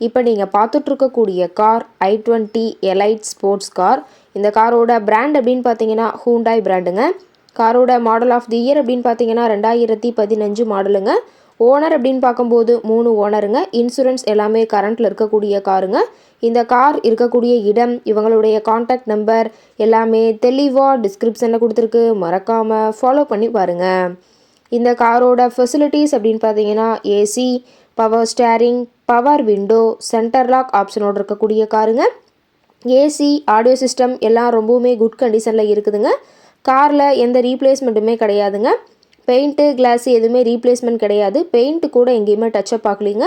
இப்போ நீங்கள் பார்த்துட்ருக்கக்கூடிய car i twenty elite sports car இந்த காரோட பிராண்ட் அப்படின்னு பார்த்தீங்கன்னா ஹூண்டாய் பிராண்டுங்க காரோட மாடல் ஆஃப் தி இயர் அப்படின்னு பார்த்தீங்கன்னா ரெண்டாயிரத்தி பதினஞ்சு மாடலுங்க ஓனர் அப்படின்னு பார்க்கும்போது மூணு ஓனருங்க இன்சூரன்ஸ் எல்லாமே கரண்ட்டில் இருக்கக்கூடிய காருங்க இந்த கார் இருக்கக்கூடிய இடம் இவங்களுடைய காண்டாக்ட் நம்பர் எல்லாமே தெளிவாக டிஸ்கிரிப்ஷனில் கொடுத்துருக்கு. மறக்காமல் ஃபாலோ பண்ணி பாருங்கள் இந்த காரோட ஃபெசிலிட்டிஸ் அப்படின்னு பார்த்தீங்கன்னா AC power steering power window centre lock ஆப்ஷனோடு இருக்கக்கூடிய காருங்க. ஏசி ஆடியோ சிஸ்டம் எல்லாம் ரொம்பவுமே குட் கண்டிஷனில் இருக்குதுங்க. காரில் எந்த ரீப்ளேஸ்மெண்ட்டுமே கிடையாதுங்க. பெயிண்ட்டு கிளாஸ் எதுவுமே ரீப்ளேஸ்மெண்ட் கிடையாது. பெயிண்ட்டு கூட எங்கேயுமே டச்சப் ஆகலிங்க.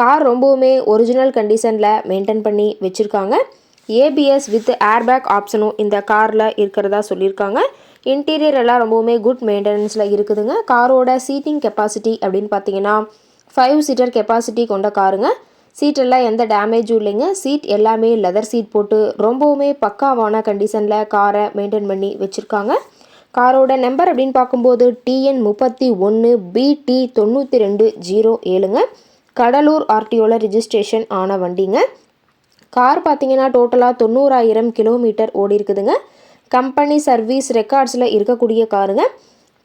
கார் ரொம்பவுமே ஒரிஜினல் கண்டிஷனில் மெயின்டைன் பண்ணி வச்சுருக்காங்க. ஏபிஎஸ் வித் ஏர்பேக் ஆப்ஷனும் இந்த காரில் இருக்கிறதா சொல்லியிருக்காங்க. இன்டீரியர் எல்லாம் ரொம்பவுமே குட் மெயின்டெனன்ஸில் இருக்குதுங்க. காரோட சீட்டிங் கெப்பாசிட்டி அப்படின்னு பார்த்தீங்கன்னா ஃபைவ் சீட்டர் கெப்பாசிட்டி கொண்ட காருங்க. சீட்டெல்லாம் எந்த டேமேஜும் இல்லைங்க. சீட் எல்லாமே லெதர் சீட் போட்டு ரொம்பவுமே பக்காவான கண்டிஷனில் காரை மெயின்டைன் பண்ணி வச்சுருக்காங்க. காரோட நம்பர் அப்படின்னு பார்க்கும்போது டிஎன் முப்பத்தி ஒன்று பிடி தொண்ணூற்றி ரெண்டு ஜீரோ ஏழுங்க. கடலூர் ஆர்டிஓவில் ரிஜிஸ்ட்ரேஷன் ஆன வண்டிங்க. கார் பார்த்தீங்கன்னா டோட்டலாக தொண்ணூறாயிரம் கிலோமீட்டர் ஓடி இருக்குதுங்க. கம்பெனி சர்வீஸ் ரெக்கார்ட்ஸில் இருக்கக்கூடிய காருங்க.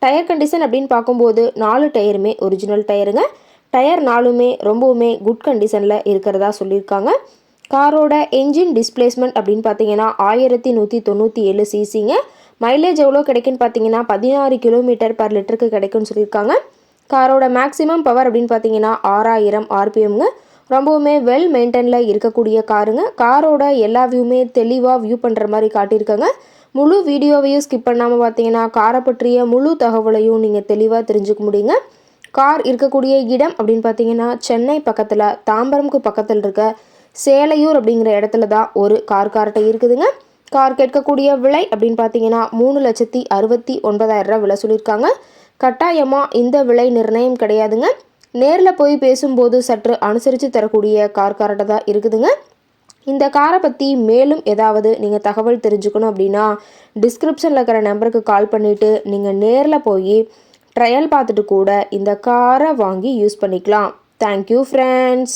டயர் கண்டிஷன் அப்படின்னு பார்க்கும்போது நாலு டயருமே ஒரிஜினல் டயருங்க டயர் நாலுமே ரொம்பவுமே குட் கண்டிஷனில் இருக்கிறதா சொல்லியிருக்காங்க. காரோட என்ஜின் டிஸ்பிளேஸ்மெண்ட் அப்படின்னு பார்த்தீங்கன்னா ஆயிரத்தி நூற்றி தொண்ணூற்றி ஏழு சிசிங்க மைலேஜ் எவ்வளோ கிடைக்குன்னு பார்த்தீங்கன்னா பதினாறு கிலோமீட்டர் பர் லிட்டருக்கு கிடைக்கும்னு சொல்லியிருக்காங்க. காரோட மேக்ஸிமம் பவர் அப்படின்னு பார்த்தீங்கன்னா ஆறாயிரம் ஆர்பிஎம்ங்க ரொம்பவுமே வெல் மெயின்டைனில் இருக்கக்கூடிய காருங்க. காரோட எல்லா வியூமே தெளிவாக வியூ பண்ணுற மாதிரி காட்டியிருக்காங்க. முழு வீடியோவையும் ஸ்கிப் பண்ணாமல் பார்த்தீங்கன்னா காரை பற்றிய முழு தகவலையும் நீங்கள் தெளிவாக தெரிஞ்சுக்க முடியுங்க. கார் இருக்கக்கூடிய இடம் அப்படின்னு பார்த்தீங்கன்னா சென்னை பக்கத்தில் தாம்பரம்க்கு பக்கத்தில் இருக்க சேலையூர் அப்படிங்கிற இடத்துல தான் ஒரு கார் கார்ட்டை இருக்குதுங்க. கார் கேட்கக்கூடிய விலை அப்படின்னு பார்த்தீங்கன்னா மூணு லட்சத்தி அறுபத்தி ஒன்பதாயிரம் ரூபா விலை சொல்லியிருக்காங்க. கட்டாயமாக இந்த விலை நிர்ணயம் கிடையாதுங்க. நேரில் போய் பேசும்போது சற்று அனுசரித்து தரக்கூடிய கார் கார்ட்டை தான் இருக்குதுங்க. இந்த காரை பற்றி மேலும் ஏதாவது நீங்கள் தகவல் தெரிஞ்சுக்கணும் அப்படின்னா டிஸ்கிரிப்ஷனில் இருக்கிற நம்பருக்கு கால் பண்ணிவிட்டு நீங்கள் நேரில் போய் ட்ரையல் பார்த்துட்டு கூட இந்த காரை வாங்கி யூஸ் பண்ணிக்கலாம். Thank you friends